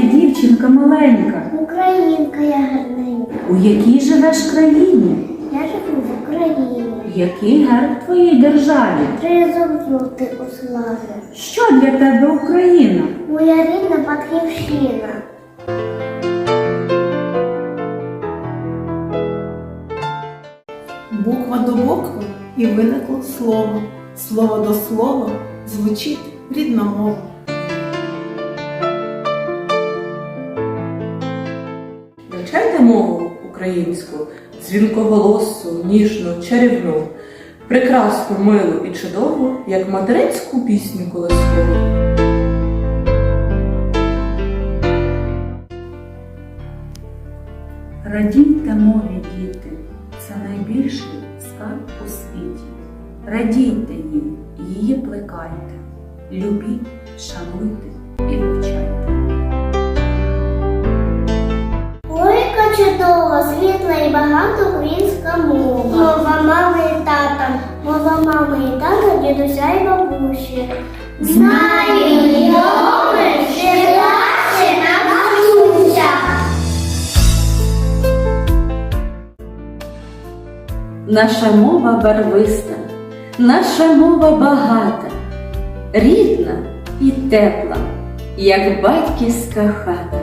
дівчинка маленька? Українка я гарненька. У якій живеш країні? Я живу в Україні. Який герб твоїй державі? Тризуб ти у славі. Що для тебе Україна? Моя рідна батьківщина. Буква до букви і виникло слово. Слово до слова звучить рідна мова. Навчайте мову українську, дзвінкоголосу, ніжну, чарівну, прекрасну, милу і чудову, як материнську пісню колискову. Радійте мові, діти, це найбільший скарб у світі. Радійте їй, її плекайте, любіть, шануйте світла українська мова. Мова мами і тата, мова мами і тата, дідуся і бабусі. Знає мови, жила навчуся. Наша мова барвиста, наша мова багата, рідна і тепла, як батьківська хата.